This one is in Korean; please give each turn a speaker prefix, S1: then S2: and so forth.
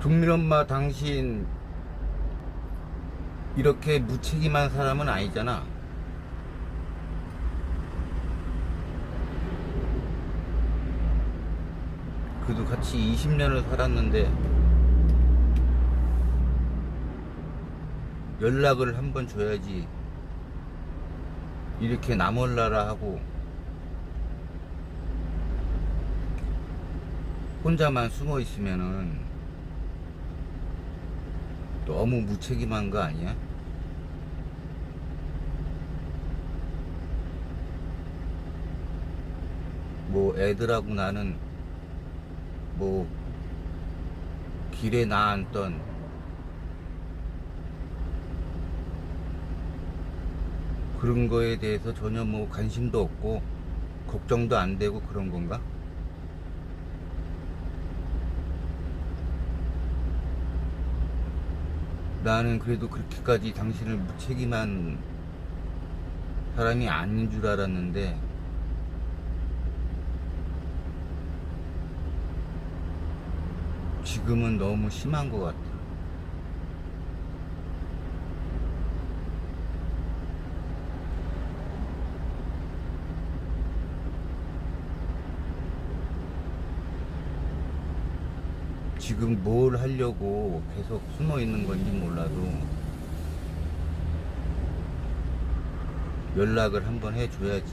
S1: 동민 엄마 당신 이렇게 무책임한 사람은 아니잖아. 그래도 같이 20년을 살았는데 연락을 한번 줘야지. 이렇게 나몰라라 하고 혼자만 숨어 있으면은 너무 무책임한 거 아니야? 뭐 애들하고 나는 뭐 길에 나앉던 그런 거에 대해서 전혀 뭐 관심도 없고 걱정도 안 되고 그런 건가? 나는 그래도 그렇게까지 당신을 무책임한 사람이 아닌 줄 알았는데 지금은 너무 심한 것 같아. 지금 뭘 하려고 계속 숨어 있는 건지 몰라도 연락을 한번 해줘야지.